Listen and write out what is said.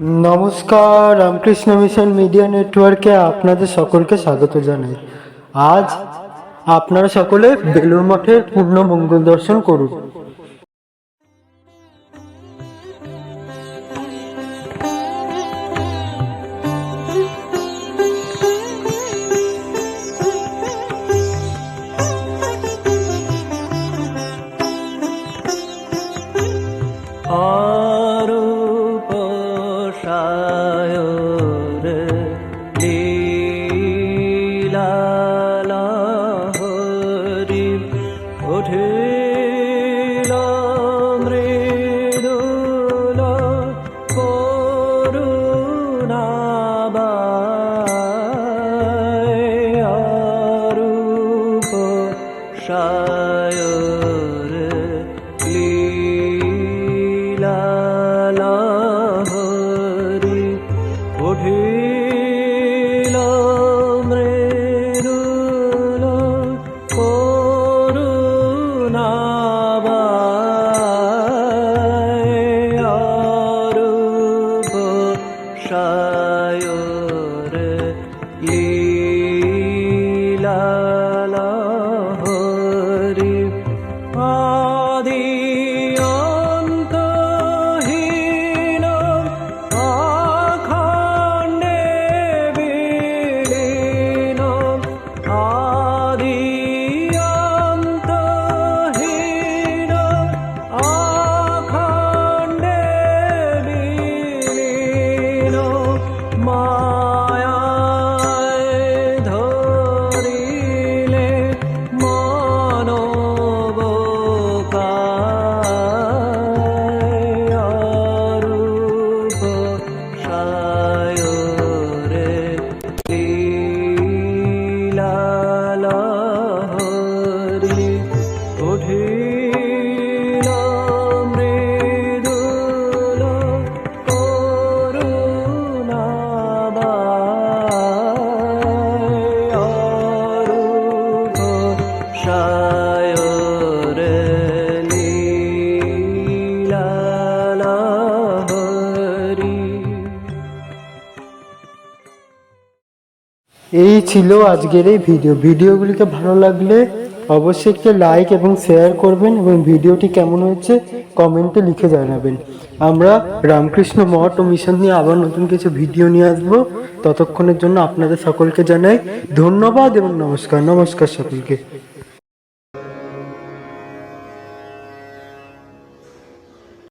নমস্কার, Ramakrishna mission media নেটওয়ার্কে আপনাদের সকলকে স্বাগত জানাই। আজ আপনারা সকলে বেলুর মঠের পূর্ণ মঙ্গল দর্শন করুন। মৃদুল করুণাবায় অরূপ সায়র লীলালহরি সায়র লীলালহরি সায়রে এই ছিল আজকের এই ভিডিও ভিডিওগুলিকে ভালো লাগলে অবশ্যই একটি লাইক এবং শেয়ার করবেন এবং ভিডিওটি কেমন হয়েছে কমেন্টে লিখে জানাবেন। আমরা রামকৃষ্ণ মঠ ও মিশন নিয়ে আবার নতুন কিছু ভিডিও নিয়ে আসব। ততক্ষণের জন্য আপনাদের সকলকে জানাই ধন্যবাদ এবং নমস্কার। নমস্কার সকলকে।